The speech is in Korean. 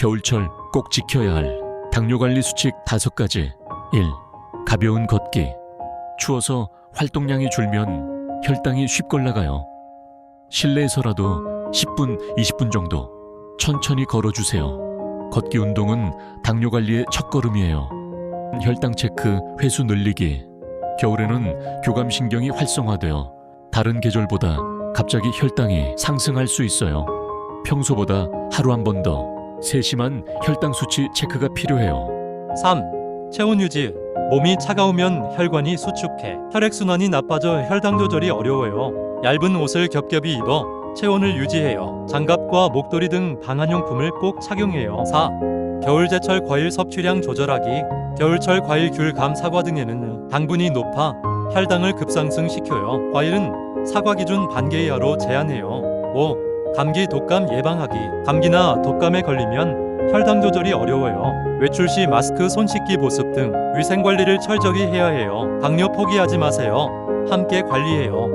겨울철 꼭 지켜야 할 당뇨 관리 수칙 다섯 가지. 1. 가벼운 걷기. 추워서 활동량이 줄면 혈당이 쉽게 올라가요. 실내에서라도 10분, 20분 정도 천천히 걸어주세요. 걷기 운동은 당뇨 관리의 첫걸음이에요. 혈당 체크, 회수 늘리기. 겨울에는 교감신경이 활성화되어 다른 계절보다 갑자기 혈당이 상승할 수 있어요. 평소보다 하루 한 번 더 세심한 혈당 수치 체크가 필요해요. 3. 체온 유지. 몸이 차가우면 혈관이 수축해 혈액순환이 나빠져 혈당 조절이 어려워요. 얇은 옷을 겹겹이 입어 체온을 유지해요. 장갑과 목도리 등 방한용품을 꼭 착용해요. 4. 겨울제철 과일 섭취량 조절하기. 겨울철 과일 귤, 감, 사과 등에는 당분이 높아 혈당을 급상승시켜요. 과일은 사과 기준 반개 이하로 제한해요. 5. 감기, 독감 예방하기. 감기나 독감에 걸리면 혈당 조절이 어려워요. 외출 시 마스크, 손 씻기, 보습 등 위생 관리를 철저히 해야 해요. 당뇨 포기하지 마세요. 함께 관리해요.